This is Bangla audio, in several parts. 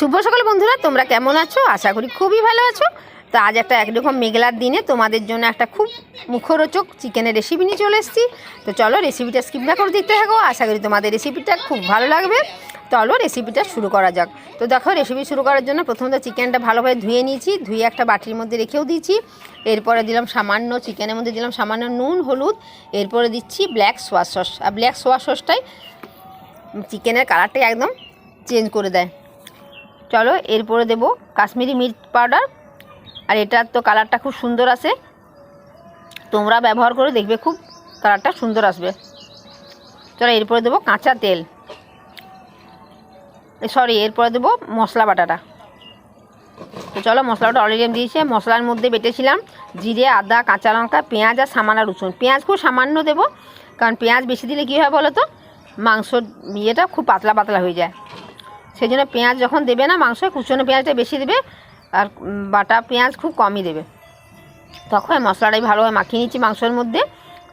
শুভ সকাল বন্ধুরা, তোমরা কেমন আছো? আশা করি খুবই ভালো আছো। তো আজ একটা একরকম মেঘলার দিনে তোমাদের জন্য একটা খুব মুখরোচক চিকেনের রেসিপি নিয়ে চলে এসেছি। তো চলো রেসিপিটা স্কিপ না করে দিতে থাকো, আশা করি তোমাদের রেসিপিটা খুব ভালো লাগবে। চলো রেসিপিটা শুরু করা যাক। তো দেখো রেসিপি শুরু করার জন্য প্রথমত চিকেনটা ভালোভাবে ধুয়ে নিয়েছি, ধুয়ে একটা বাটির মধ্যে রেখেও দিয়েছি। এরপরে দিলাম সামান্য চিকেনের মধ্যে দিলাম সামান্য নুন, হলুদ। এরপরে দিচ্ছি ব্ল্যাক সোয়া সস আর ব্ল্যাক সোয়া সসটাই চিকেনের কালারটাই একদম চেঞ্জ করে দেয়। চলো, এরপরে দেবো কাশ্মীরি মির্চ পাউডার। আর এটার তো কালারটা খুব সুন্দর আসে তোমরা ব্যবহার করে দেখবে খুব কালারটা সুন্দর আসবে। চলো, এরপরে দেবো কাঁচা তেল। সরি এরপরে দেবো মশলা বাটাটা। তো চলো, মশলাটা অলরেডি আমি দিয়েছি। মশলার মধ্যে বেটেছিলাম জিরে, আদা, কাঁচা লঙ্কা, পেঁয়াজ আর সামান্য রসুন। পেঁয়াজ খুব সামান্য দেবো, কারণ পেঁয়াজ বেশি দিলে কী হয় বলো তো? মাংসর ইয়েটা খুব পাতলা পাতলা হয়ে যায়। সেই জন্য পেঁয়াজ যখন দেবে না মাংস, কুচনো পেঁয়াজটা বেশি দেবে আর বাটা পেঁয়াজ খুব কমই দেবে। তখন মশলাটাই ভালোভাবে মাখিয়ে নিচ্ছি মাংসের মধ্যে।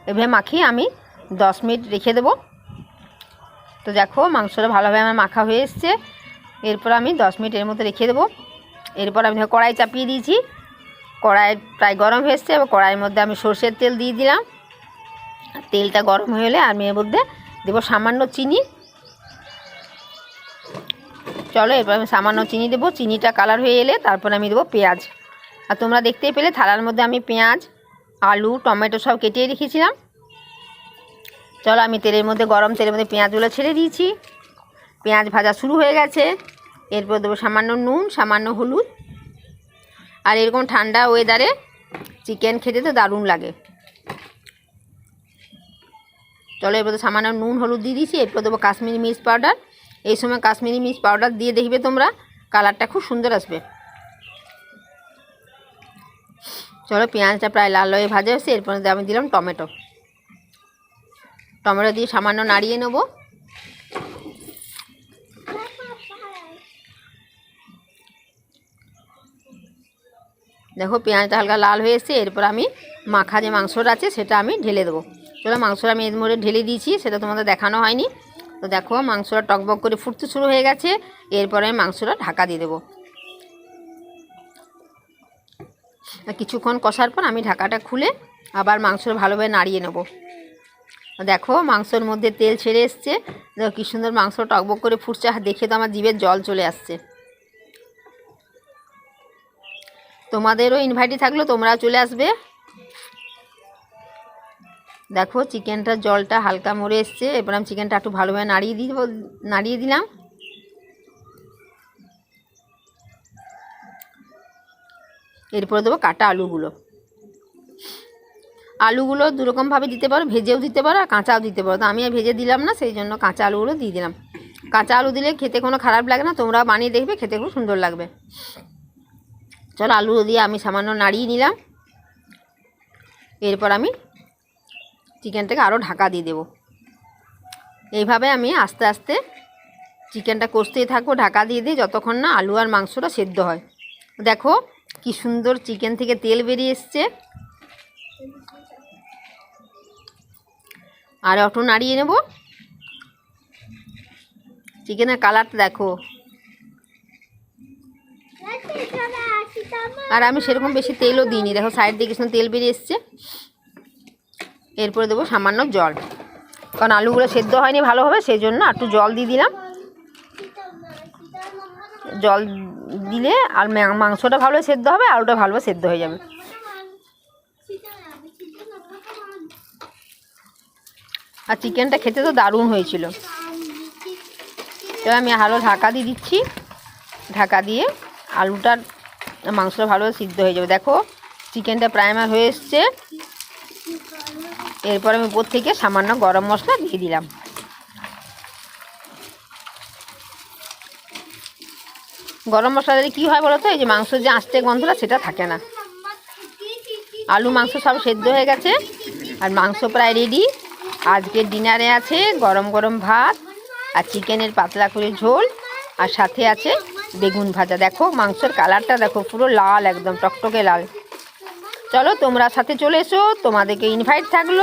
এভাবে মাখিয়ে আমি দশ মিনিট রেখে দেবো। তো দেখো মাংসটা ভালোভাবে আমার মাখা হয়ে এসছে। এরপর আমি দশ মিনিট এর মধ্যে রেখে দেবো। এরপর আমি কড়াই চাপিয়ে দিয়েছি। কড়াই প্রায় গরম হয়ে এসছে। এবার কড়াইয়ের মধ্যে আমি সর্ষের তেল দিয়ে দিলাম। তেলটা গরম হয়ে এলে আমি এর মধ্যে দেবো সামান্য চিনি। চলো এরপর আমি সামান্য চিনি দেবো। চিনিটা কালার হয়ে এলে তারপর আমি দেবো পেঁয়াজ। আর তোমরা দেখতেই পেলে, থালার মধ্যে আমি পেঁয়াজ, আলু, টমেটো সব কেটে রেখেছিলাম। চলো, আমি তেলের মধ্যে, গরম তেলের মধ্যে পেঁয়াজগুলো ছেড়ে দিয়েছি। পেঁয়াজ ভাজা শুরু হয়ে গেছে। এরপর দেবো সামান্য নুন, সামান্য হলুদ। আর এরকম ঠান্ডা ওয়েদারে চিকেন খেতে তো দারুণ লাগে। চলো, এরপর তো সামান্য নুন, হলুদ দিয়ে দিয়েছি। এরপর দেবো কাশ্মীরি মির্চ পাউডার এই সময় কাশ্মীরি মির্চ পাউডার দিয়ে দেখবে তোমরা, কালারটা খুব সুন্দর আসবে। চলো পেঁয়াজটা প্রায় লাল হয়ে ভাজা হচ্ছে এরপর আমি দিলাম টমেটো। টমেটো দিয়ে সামান্য নাড়িয়ে নেব। দেখো পেঁয়াজটা হালকা লাল হয়ে এসছে, এরপর আমি মাখা যে মাংসটা আছে সেটা আমি ঢেলে দেবো। চলো মাংসটা আমি এর মধ্যে ঢেলে দিয়েছি, সেটা তোমাদের দেখানো হয়নি। তো দেখো, মাংসটা টকবক করে ফুটতে শুরু হয়ে গেছে। এরপরে আমি মাংসটা ঢাকা দিয়ে দেবো। কিছুক্ষণ কষার পর আমি ঢাকাটা খুলে আবার মাংসটা ভালোভাবে নাড়িয়ে নেব। দেখো, মাংসর মধ্যে তেল ছেড়ে এসছে। দেখো, কী সুন্দর মাংস টকবক করে ফুটছে। দেখে তো আমার জিভের জল চলে আসছে। তোমাদেরও ইনভাইটই থাকল তোমরা চলে আসবে। দেখো চিকেনটার জলটা হালকা মরে এসছে। এবার আমি চিকেনটা একটু ভালোভাবে নাড়িয়ে দিব, নাড়িয়ে দিলাম। এরপরে দেবো কাটা আলুগুলো। আলুগুলো দুরকমভাবে দিতে পারো, ভেজেও দিতে পারো আর কাঁচাও দিতে পারো। তো আমি আর ভেজে দিলাম না, সেই জন্য কাঁচা আলুগুলো দিয়ে দিলাম। কাঁচা আলু দিলে খেতে কোনো খারাপ লাগে না তোমরা বানিয়ে দেখবে, খেতে খুব সুন্দর লাগবে। চলো আলু দিয়ে আমি সামান্য নাড়িয়ে নিলাম। এরপর আমি চিকেনটাকে আরও ঢাকা দিয়ে দেবো। এইভাবে আমি আস্তে আস্তে চিকেনটা কষতেই থাকব, ঢাকা দিয়ে দিয়ে যতক্ষণ না আলু আর মাংসটা সেদ্ধ হয়। দেখো কি সুন্দর চিকেন থেকে তেল বেরিয়ে এসছে। আর একটু নাড়িয়ে নেব। চিকেনের কালারটা দেখো। আর আমি সেরকম বেশি তেলও দিইনি। দেখো সাইড দিয়ে কিছু তেল বেরিয়ে এসছে। এরপরে দেবো সামান্য জল। কারণ আলুগুলো সেদ্ধ হয়নি ভালোভাবে সেই জন্য একটু জল দিয়ে দিলাম। জল দিলে আর মাংসটা ভালো সেদ্ধ হবে, আলুটা ভালোভাবে সেদ্ধ হয়ে যাবে। আর চিকেনটা খেতে তো দারুণ হয়েছিল। এবার আমি আলো ঢাকা দিয়ে দিচ্ছি। ঢাকা দিয়ে আলুটার মাংসটা ভালোভাবে সিদ্ধ হয়ে যাবে। দেখো, চিকেনটা প্রাইমার হয়ে এসছে। এরপর আমি উপর থেকে সামান্য গরম মশলা দিয়ে দিলাম। গরম মশলা দিলে কী হয় বলো তো এই যে মাংসের যে আঁচটে গন্ধটা, সেটা থাকে না। আলু, মাংস সব সেদ্ধ হয়ে গেছে। আর মাংস প্রায় রেডি আজকে ডিনারে আছে গরম গরম ভাত আর চিকেনের পাতলা করে ঝোল। আর সাথে আছে বেগুন ভাজা। দেখো মাংসের কালারটা দেখো, পুরো লাল একদম, টকটকে লাল। চলো তোমরা সাথে চলে এসো তোমাদেরকে ইনভাইট থাকল।